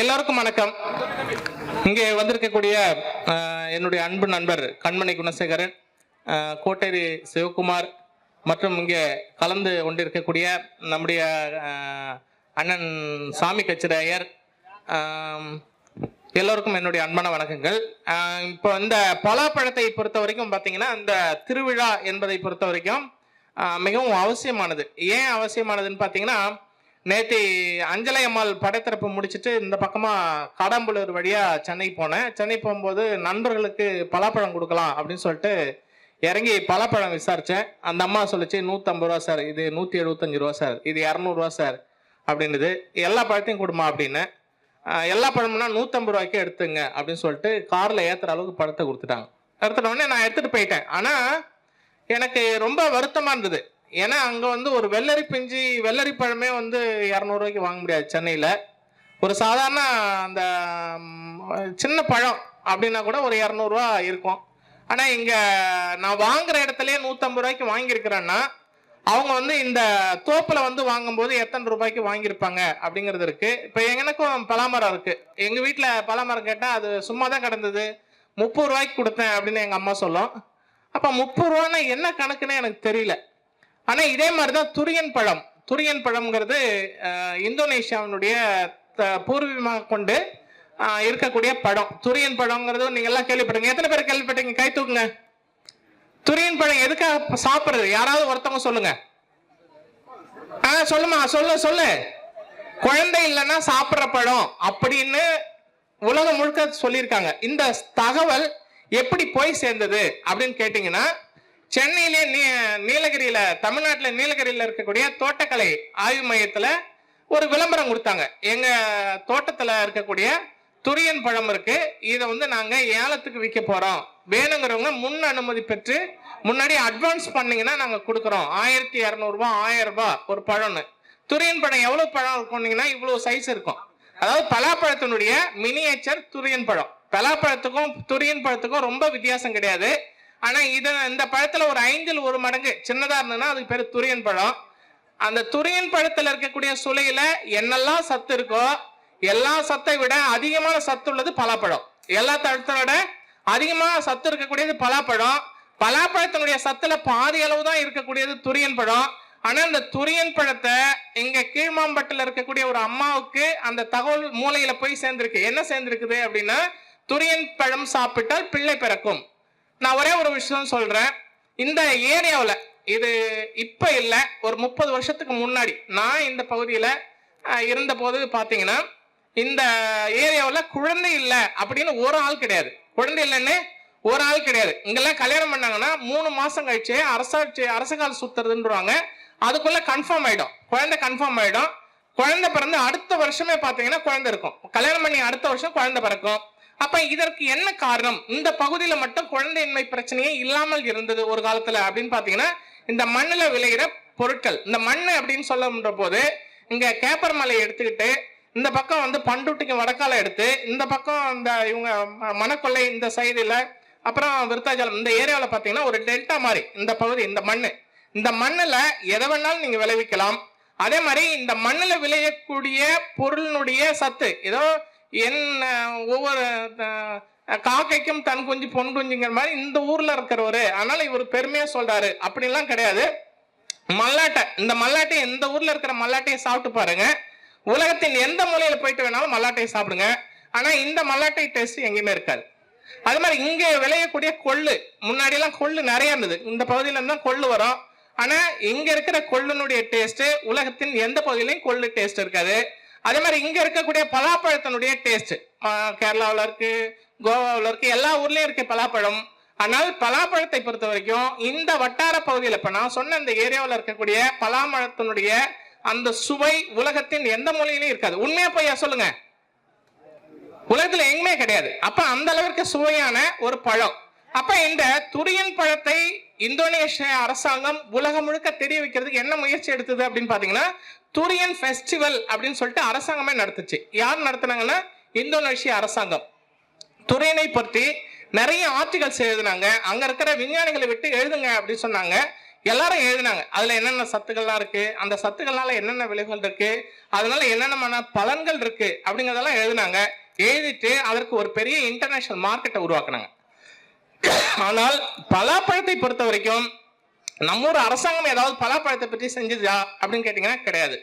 எல்லாருக்கும் வணக்கம். இங்கே வந்திருக்கக்கூடிய என்னுடைய அன்பு நண்பர் கண்மணி குணசேகரன் கோட்டேரி சிவகுமார் மற்றும் இங்கே கலந்து கொண்டிருக்கக்கூடிய நம்முடைய அண்ணன் சாமி கச்சிராயர் எல்லோருக்கும் என்னுடைய அன்பான வணக்கங்கள். இப்போ இந்த பலாப்பழத்தை பொறுத்த வரைக்கும் பார்த்தீங்கன்னா இந்த திருவிழா என்பதை பொறுத்த வரைக்கும் மிகவும் அவசியமானது. ஏன் அவசியமானதுன்னு பார்த்தீங்கன்னா நேற்று அஞ்சலை அம்மாள் படைத்திறப்பு முடிச்சுட்டு இந்த பக்கமாக காடாம்புலூர் வழியாக சென்னை போனேன். சென்னை போகும்போது நண்பர்களுக்கு பலாப்பழம் கொடுக்கலாம் அப்படின்னு சொல்லிட்டு இறங்கி பலாப்பழம் விசாரித்தேன் அந்த அம்மா சொல்லிச்சு நூற்றம்பது ரூபா சார் இது நூற்றி எழுபத்தஞ்சு ரூபா சார் இது இரநூறுவா சார் அப்படின்னுது. எல்லா பழத்தையும் கொடுமா அப்படின்னு. எல்லா பழமுன்னா நூற்றம்பது ரூபாய்க்கு எடுத்துங்க அப்படின்னு சொல்லிட்டு காரில் ஏற்றுற அளவுக்கு பழத்தை கொடுத்துட்டாங்க. எடுத்துட்டோடனே நான் எடுத்துகிட்டு போயிட்டேன். ஆனால் எனக்கு ரொம்ப வருத்தமாக இருந்தது. ஏன்னா அங்கே வந்து ஒரு வெள்ளரி பிஞ்சு வெள்ளரி பழமே வந்து இரநூறுவாய்க்கு வாங்க முடியாது சென்னையில். ஒரு சாதாரண அந்த சின்ன பழம் அப்படின்னா கூட ஒரு இரநூறுவா இருக்கும். ஆனால் இங்கே நான் வாங்குற இடத்துலயே நூற்றம்பது ரூபாய்க்கு வாங்கியிருக்கிறேன்னா அவங்க வந்து இந்த தோப்பில் வந்து வாங்கும்போது எத்தனை ரூபாய்க்கு வாங்கியிருப்பாங்க அப்படிங்கிறது இருக்குது இப்போ எனக்கும் பலாமரம் இருக்குது எங்கள் வீட்டில் பலாமரம் கேட்டால் அது சும்மா தான் கிடந்தது. முப்பது ரூபாய்க்கு கொடுத்தேன் அப்படின்னு எங்கள் அம்மா சொல்லும். அப்போ முப்பது ரூபான்னா என்ன கணக்குன்னு எனக்கு தெரியல. ஆனா இதே மாதிரி தான் துரியன் பழம். துரியன் பழம்ங்கிறது இந்தோனேஷியாவினுடைய பூர்வீகமாக கொண்டு இருக்கக்கூடிய படம். துரியன் பழம்ங்கிறது நீங்க எல்லாம் கேள்விப்பட்டீங்க எத்தனை பேர் கேள்விப்பட்டீங்க கை தூக்குங்க. துரியன் பழம் எதுக்காக சாப்பிடுறது? யாராவது ஒருத்தவங்க சொல்லுங்க. ஆஹ் சொல்லுமா? சொல்லு சொல்லு. குழந்தை இல்லைன்னா சாப்பிட்ற பழம் அப்படின்னு உலகம் முழுக்க சொல்லியிருக்காங்க. இந்த தகவல் எப்படி போய் சேர்ந்தது அப்படின்னு கேட்டீங்கன்னா சென்னையிலே நீ தமிழ்நாட்டில் நீலகிரியில இருக்கக்கூடிய தோட்டக்கலை ஆய்வு மையத்தில் ஒரு விளம்பரம் கொடுத்தாங்க. எங்க தோட்டத்துல இருக்கக்கூடிய துரியன் பழம் இருக்கு. இதை வந்து நாங்க ஏலத்துக்கு விற்க போறோம். வேணுங்கிறவங்க முன் அனுமதி பெற்று முன்னாடி அட்வான்ஸ் பண்ணீங்கன்னா நாங்க கொடுக்குறோம். ஆயிரத்தி இரநூறுபா ஆயிரம் ரூபாய் ஒரு பழம்னு. துரியன் பழம் எவ்வளவு பழம் இருக்கும்னீங்கன்னா இவ்வளவு சைஸ் இருக்கும். அதாவது பலாப்பழத்தினுடைய மினியேச்சர் துரியன் பழம். பலாப்பழத்துக்கும் துரியன் பழத்துக்கும் ரொம்ப வித்தியாசம் கிடையாது. ஆனா இது இந்த பழத்துல ஒரு ஐந்தில் ஒரு மடங்கு சின்னதா இருந்ததுன்னா அதுக்கு பேரு துரியன் பழம். அந்த துரியன் பழத்துல இருக்கக்கூடிய சுளையில் என்னெல்லாம் சத்து இருக்கோ எல்லா சத்தை விட அதிகமான சத்து உள்ளது பலாப்பழம். எல்லா தளத்தோட அதிகமாக அதிகமான சத்து இருக்கக்கூடியது பலாப்பழம். பலாப்பழத்தினுடைய சத்துல பாதி அளவு தான் இருக்கக்கூடியது துரியன் பழம். ஆனா இந்த துரியன் பழத்தை இங்க கீழ்மாம்பட்டில் இருக்கக்கூடிய ஒரு அம்மாவுக்கு அந்த தகவல் மூளையில போய் சேர்ந்திருக்கு. என்ன சேர்ந்திருக்குது அப்படின்னா துரியன் பழம் சாப்பிட்டால் பிள்ளை பிறக்கும். நான் ஒரே ஒரு விஷயம் சொல்றேன். இந்த ஏரியாவில் இது இப்போ இல்லை ஒரு முப்பது வருஷத்துக்கு முன்னாடி நான் இந்த பகுதியில் இருந்தபோது பார்த்தீங்கன்னா இந்த ஏரியாவில் குழந்தை இல்லை அப்படின்னு ஒரு ஆள் கிடையாது. குழந்தை இல்லைன்னு ஒரு ஆள் கிடையாது. இங்கெல்லாம் கல்யாணம் பண்ணாங்கன்னா மூணு மாதம் கழிச்சு அரசாட்சி அரசகால் சுத்துறதுன்றாங்க. அதுக்குள்ள கன்ஃபார்ம் ஆகிடும் குழந்தை கன்ஃபார்ம் ஆகிடும் குழந்தை பிறந்து அடுத்த வருஷமே பார்த்தீங்கன்னா குழந்தை இருக்கும். கல்யாணம் பண்ணி அடுத்த வருஷம் குழந்தை பிறக்கும். அப்ப இதற்கு என்ன காரணம்? இந்த பகுதியில மட்டும் குழந்தையின்மை பிரச்சனையே இல்லாமல் இருந்தது ஒரு காலத்துல அப்படின்னு பாத்தீங்கன்னா இந்த மண்ணுல விளையிற பொருட்கள். இந்த மண் அப்படின்னு சொல்லுன்ற போது இங்க கேப்பர் மலையை எடுத்துக்கிட்டு இந்த பக்கம் வந்து பண்டுட்டிக்கு வடக்கால எடுத்து இந்த பக்கம் இந்த இவங்க ம- மணக்கொள்ளை இந்த சைடுல அப்புறம் விருத்தாச்சலம் இந்த ஏரியாவில் பார்த்தீங்கன்னா ஒரு டெல்டா மாதிரி இந்த பகுதி இந்த மண் இந்த மண்ணில் எதை வேணாலும் நீங்கள் விளைவிக்கலாம். அதே மாதிரி இந்த மண்ணில் விளையக்கூடிய பொருளினுடைய சத்து ஏதோ என்ன ஒவ்வொரு காக்கைக்கும் தன் குஞ்சு பொன் குஞ்சுங்கிற மாதிரி இந்த ஊர்ல இருக்கிறவரு. அதனால இவர் பெருமையா சொல்றாரு. அப்படிலாம் கிடையாது. மல்லாட்டை இந்த மல்லாட்டை எந்த ஊர்ல இருக்கிற மல்லாட்டையை சாப்பிட்டு பாருங்க. உலகத்தின் எந்த மூலையில போயிட்டு வேணாலும் மல்லாட்டையை சாப்பிடுங்க. ஆனா இந்த மல்லாட்டை டேஸ்ட் எங்கேயுமே இருக்காது. அது மாதிரி இங்க விளையக்கூடிய கொள்ளு முன்னாடி எல்லாம் கொள்ளு நிறைய இருந்தது. இந்த பகுதியில இருந்து தான் கொள்ளு வரும். ஆனா இங்க இருக்கிற கொள்ளுனுடைய டேஸ்ட் உலகத்தின் எந்த பகுதியிலையும் கொள்ளு டேஸ்ட் இருக்காது. அதே மாதிரி இங்க இருக்கக்கூடிய பலாப்பழத்தினுடைய டேஸ்ட் கேரளாவில் இருக்கு கோவாவில் இருக்கு எல்லா ஊர்லயும் இருக்கு பலாப்பழம். ஆனால் பலாப்பழத்தை பொறுத்த வரைக்கும் இந்த வட்டார பகுதியில் இப்போ நான் சொன்ன இந்த ஏரியாவில் இருக்கக்கூடிய பலாமழத்தினுடைய அந்த சுவை உலகத்தின் எந்த மொழியிலையும் இருக்காது. உண்மையா போய் சொல்லுங்க? உலகத்தில் எங்குமே கிடையாது. அப்ப அந்த அளவிற்கு சுவையான ஒரு பழம். அப்ப இந்த துரியன் பழத்தை இந்தோனேஷிய அரசாங்கம் உலகம் முழுக்க தெரிய வைக்கிறதுக்கு என்ன முயற்சி எடுத்தது அப்படின்னு பாத்தீங்கன்னா துரியன் ஃபெஸ்டிவல் அப்படின்னு சொல்லிட்டு அரசாங்கமே நடத்துச்சு. யார் நடத்தினாங்கன்னா இந்தோனேஷிய அரசாங்கம். துரியனை பற்றி நிறைய ஆர்டிகல்ஸ் எழுதுனாங்க. அங்க இருக்கிற விஞ்ஞானிகளை விட்டு எழுதுங்க அப்படின்னு சொன்னாங்க. எல்லாரும் எழுதினாங்க. அதுல என்னென்ன சத்துக்கள்லாம் இருக்கு? அந்த சத்துக்கள்னால என்னென்ன விளைவுகள் இருக்கு? அதனால என்னென்ன பலன்கள் இருக்கு? அப்படிங்கறதெல்லாம் எழுதினாங்க. எழுதிட்டு அதற்கு ஒரு பெரிய இன்டர்நேஷனல் மார்க்கெட்டை உருவாக்குனாங்க. ஆனால் பலாப்பழத்தை பொறுத்த வரைக்கும் நம்ம ஊர் அரசாங்கம் ஏதாவது பலாப்பழத்தை பற்றி செஞ்சதா அப்படின்னு கேட்டிங்கன்னா கிடையாது.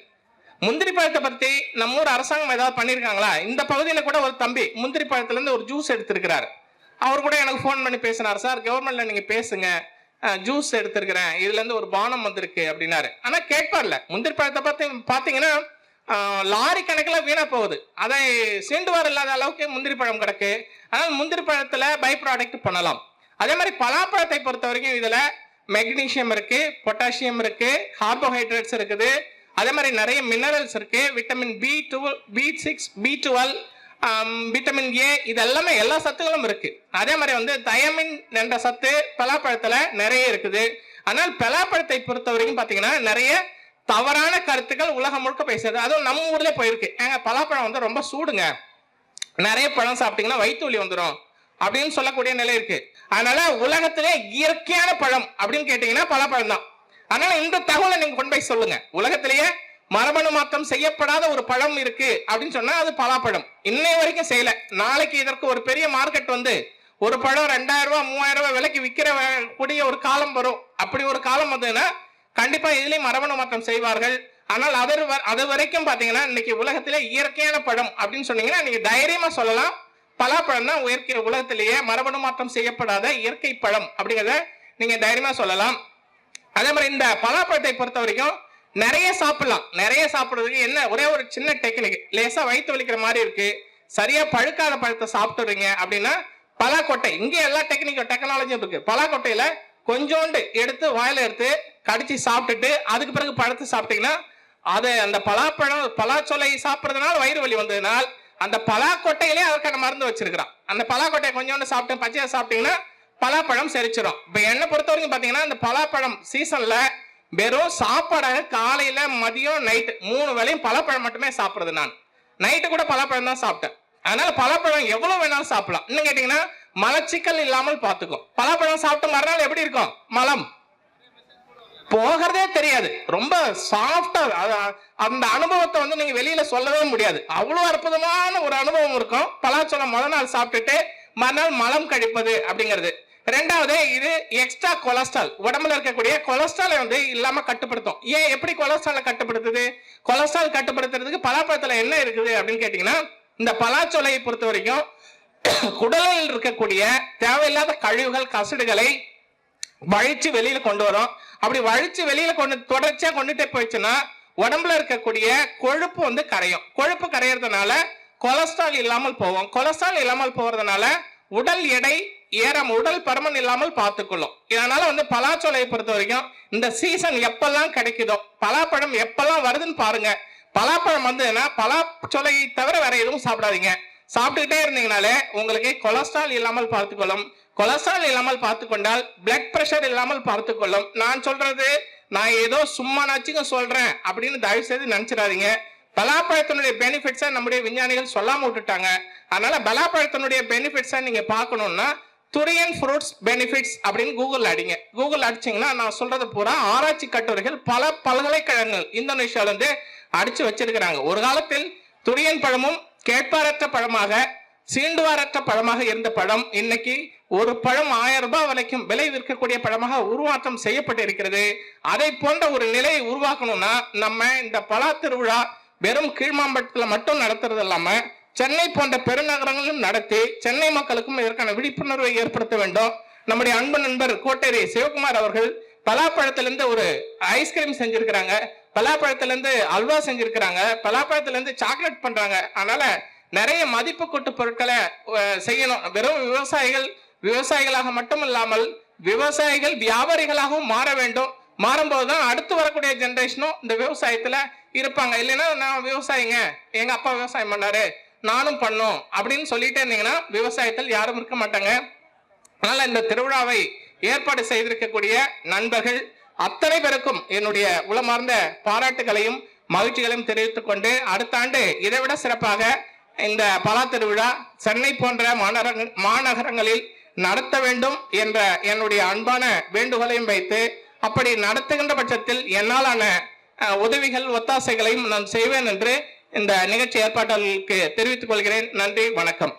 முந்திரி பழத்தை பற்றி நம்ம ஊர் அரசாங்கம் ஏதாவது பண்ணியிருக்காங்களா? இந்த பகுதியில் கூட ஒரு தம்பி முந்திரி பழத்துலேருந்து ஒரு ஜூஸ் எடுத்திருக்கிறாரு. அவர் கூட எனக்கு ஃபோன் பண்ணி பேசினார் சார் கவர்மெண்ட்ல நீங்கள் பேசுங்க. ஜூஸ் எடுத்திருக்கிறேன். இதுலேருந்து ஒரு பானம் வந்திருக்கு அப்படின்னாரு. ஆனால் கேட்பார்ல முந்திரி பழத்தை பார்த்து பார்த்தீங்கன்னா லாரி கணக்கில் வீணாக போகுது. அதை சீண்டுவார் இல்லாத அளவுக்கு முந்திரி பழம் கிடக்கு. அதனால் முந்திரி பழத்தில் பை ப்ராடக்ட் பண்ணலாம். அதே மாதிரி பலாப்பழத்தை பொறுத்த வரைக்கும் இதில் மெக்னீஷியம் இருக்குது பொட்டாசியம் இருக்குது கார்போஹைட்ரேட்ஸ் இருக்குது. அதே மாதிரி நிறைய மினரல்ஸ் இருக்குது vitamin B two B six B twelve vitamin A இது எல்லாமே எல்லா சத்துகளும் இருக்குது அதே மாதிரி வந்து தயமின் என்ற சத்து பலாப்பழத்தில் நிறைய இருக்குது. ஆனால் பலாப்பழத்தை பொறுத்த வரைக்கும் பார்த்தீங்கன்னா நிறைய தவறான கருத்துக்கள் உலகம் முழுக்க பேசுறது. அதுவும் நம்ம ஊர்ல போயிருக்கு. ஏங்க பலாப்பழம் வந்து ரொம்ப சூடுங்க. நிறைய பழம் சாப்பிட்டீங்கன்னா வயிற்று வலி வந்துடும் அப்படின்னு சொல்லக்கூடிய நிலை இருக்கு. அதனால உலகத்திலே இயற்கையான பழம் அப்படின்னு கேட்டீங்கன்னா பலாப்பழம் தான். அதனால இந்த தகவலை நீங்க கொண்டு போய் சொல்லுங்க. உலகத்திலேயே மரபணு மாற்றம் செய்யப்படாத ஒரு பழம் இருக்கு அப்படின்னு சொன்னா அது பலாப்பழம். இன்னை வரைக்கும் செய்யல. நாளைக்கு இதற்கு ஒரு பெரிய மார்க்கெட் வந்து ஒரு பழம் ரெண்டாயிரம் ரூபாய் மூவாயிரம் ரூபாய் விலைக்கு விற்கிற கூடிய ஒரு காலம் வரும். அப்படி ஒரு காலம் வந்ததுன்னா கண்டிப்பா இதுலயும் மரபணு மாற்றம் செய்வார்கள். ஆனால் அது வ- அது வரைக்கும் பாத்தீங்கன்னா இன்னைக்கு உலகத்திலே இயற்கையான பழம் அப்படின்னு சொன்னீங்கன்னா நீங்க தைரியமா சொல்லலாம். பலாப்பழம் தான் இயற்கை உலகத்திலேயே மரபணு மாற்றம் செய்யப்படாத இயற்கை பழம் அப்படிங்கிறத நீங்க தைரியமா சொல்லலாம். அதே மாதிரி இந்த பலாப்பழத்தை பொறுத்த வரைக்கும் நிறைய சாப்பிடலாம். நிறைய சாப்பிடுறதுக்கு என்ன ஒரே ஒரு சின்ன டெக்னிக். லேசா வயிற்று வலிக்கிற மாதிரி இருக்கு. சரியா பழுக்காத பழத்தை சாப்பிட்டுறீங்க அப்படின்னா பலாக்கொட்டை. இங்க எல்லா டெக்னிக்கும் டெக்னாலஜியும் இருக்கு. பலாக்கொட்டையில கொஞ்சோண்டு எடுத்து வாயில எடுத்து கடிச்சு சாப்பிட்டுட்டு அதுக்கு பிறகு பழத்தை சாப்பிட்டீங்கன்னா அதை அந்த பலாப்பழம் பலாச்சொலை சாப்பிட்றதுனால வயிறு வலி வந்ததுனால் அந்த பலாக்கொட்டையிலே அதற்கான மருந்து வச்சிருக்கிறான். அந்த பலாக்கொட்டையை கொஞ்சோண்டு சாப்பிட்டு பச்சையாக சாப்பிட்டீங்கன்னா பலாப்பழம் செரிச்சிடும் இப்போ என்னை பொறுத்த வரைக்கும் பார்த்தீங்கன்னா இந்த பலாப்பழம் சீசனில் வெறும் சாப்பாடாக காலையில் மதியம் நைட்டு மூணு வேலையும் பலாப்பழம் மட்டுமே சாப்பிடுறது நான். நைட்டு கூட பலாப்பழம் தான் சாப்பிட்டேன். அதனால பலாப்பழம் எவ்வளோ வேணாலும் சாப்பிடலாம். இன்னும் கேட்டிங்கன்னா மலச்சிக்கல் இல்லாமல் பார்த்துக்கும் பலாப்பழம் சாப்பிட்டு மறுநாள் எப்படி இருக்கும்? மலம். போகிறதே தெரியாது. ரொம்ப சாஃப்டா அந்த அனுபவத்தை வந்து நீங்க வெளியில சொல்லவே முடியாது. அவ்வளவு அற்புதமான ஒரு அனுபவம் இருக்கும். பலாச்சலம் முத நாள் சாப்பிட்டுட்டு மறுநாள் மலம் கழிப்பது அப்படிங்கிறது. ரெண்டாவது இது எக்ஸ்ட்ரா கொலஸ்ட்ரால் உடம்புல இருக்கக்கூடிய கொலஸ்ட்ராலை வந்து இல்லாம கட்டுப்படுத்தும். ஏன் எப்படி கொலஸ்ட்ராலை கட்டுப்படுத்துது? கொலஸ்ட்ரால் கட்டுப்படுத்துறதுக்கு பலாப்பழத்துல என்ன இருக்குது அப்படின்னு கேட்டீங்கன்னா இந்த பலாச்சோலையை பொறுத்த வரைக்கும் குடலில் இருக்கக்கூடிய தேவையில்லாத கழிவுகள் கசடுகளை வழிச்சு வெளியில கொண்டு வரும். அப்படி வழிச்சு வெளியில கொண்டு தொடர்ச்சியா கொண்டுட்டே போயிடுச்சுன்னா உடம்புல இருக்கக்கூடிய கொழுப்பு வந்து கரையும். கொழுப்பு கரையிறதுனால கொலஸ்ட்ரால் இல்லாமல் போகும். கொலஸ்ட்ரால் இல்லாமல் போறதுனால உடல் எடை ஏறம் உடல் பருமன் இல்லாமல் பார்த்துக்கொள்ளும். இதனால வந்து பலாச்சோலையை பொறுத்த வரைக்கும் இந்த சீசன் எப்பெல்லாம் கிடைக்குதோ பலாப்பழம் எப்பெல்லாம் வருதுன்னு பாருங்க. பலாப்பழம் வந்ததுன்னா பலாச்சோலையை தவிர வேற எதுவும் சாப்பிடாதீங்க. சாப்பிட்டுக்கிட்டே இருந்தீங்கனாலே உங்களுக்கு கொலஸ்ட்ரால் இல்லாமல் பார்த்துக்கொள்ளும். கொலஸ்ட்ரால் இல்லாமல் பார்த்துக்கொண்டால் பிளட் பிரஷர் இல்லாமல் பார்த்துக்கொள்ளும். நான் சொல்றது நான் ஏதோ சும்மா நச்சுங்க சொல்றேன் அப்படின்னு தயவு செய்து நினைச்சிடாதீங்க. பலாப்பழத்தினுடைய பெனிஃபிட்ஸை நம்முடைய விஞ்ஞானிகள் சொல்லாம விட்டுட்டாங்க. அதனால பலாப்பழத்தினுடைய பெனிஃபிட்ஸை நீங்க பார்க்கணும்னா துரியன் ஃப்ரூட்ஸ் பெனிஃபிட்ஸ் அப்படின்னு கூகுள் அடிங்க. கூகுள் அடிச்சீங்கன்னா நான் சொல்றது பூரா ஆராய்ச்சி கட்டுரைகள் பல பல்கலைக்கழகங்கள் இந்தோனேஷியாவிலிருந்து அடிச்சு வச்சிருக்கிறாங்க. ஒரு காலத்தில் துரியன் பழமும் கேட்பாரற்ற பழமாக சீண்டுவாரற்ற பழமாக இருந்த பழம் இன்னைக்கு ஒரு பழம் ஆயிரம் ரூபாய் வரைக்கும் விலை விற்கக்கூடிய பழமாக உருவாக்கம் செய்யப்பட்டு இருக்கிறது அதை போன்ற ஒரு நிலையை உருவாக்கணும்னா நம்ம இந்த பலா திருவிழா வெறும் கீழ்மாம்பட்டத்தில் மட்டும் நடத்துறது இல்லாம சென்னை போன்ற பெருநகரங்களிலும் நடத்தி சென்னை மக்களுக்கும் இதற்கான விழிப்புணர்வை ஏற்படுத்த வேண்டும். நம்முடைய அன்பு நண்பர் கோட்டேரி சிவகுமார் அவர்கள் பலாப்பழத்திலிருந்து ஒரு ஐஸ்கிரீம் செஞ்சிருக்கிறாங்க. பலாப்பழத்திலிருந்து அல்வா செஞ்சிருக்கிறாங்க. பலாப்பழத்திலிருந்து சாக்லேட் பண்றாங்க. அதனால நிறைய மதிப்பு கூட்டு பொருட்களை செய்யணும். வெறும் விவசாயிகள் விவசாயிகளாக மட்டும் இல்லாமல் விவசாயிகள் வியாபாரிகளாகவும் மாற வேண்டும். மாறும்போது தான் அடுத்து வரக்கூடிய ஜென்ரேஷனும் இந்த விவசாயத்துல இருப்பாங்க. இல்லைன்னா நான் விவசாயிங்க எங்க அப்பா விவசாயம் பண்ணாரு நானும் பண்ணோம் அப்படின்னு சொல்லிட்டே இருந்தீங்கன்னா விவசாயத்தில் யாரும் இருக்க மாட்டாங்க. அதனால இந்த திருவிழாவை ஏற்பாடு செய்திருக்கக்கூடிய நண்பர்கள் அத்தனை பேருக்கும் என்னுடைய உளமார்ந்த பாராட்டுகளையும் மகிழ்ச்சிகளையும் தெரிவித்துக் கொண்டு அடுத்த ஆண்டு இதை விட சிறப்பாக இந்த பலா திருவிழா சென்னை போன்ற மாநகர மாநகரங்களில் நடத்த வேண்டும் என்ற என்னுடைய அன்பான வேண்டுகோளையும் வைத்து அப்படி நடத்துகின்ற பட்சத்தில் என்னாலான உதவிகள் ஒத்தாசைகளையும் நான் செய்வேன் என்று இந்த நிகழ்ச்சி ஏற்பாட்டாளர்களுக்கு தெரிவித்துக் கொள்கிறேன். நன்றி வணக்கம்.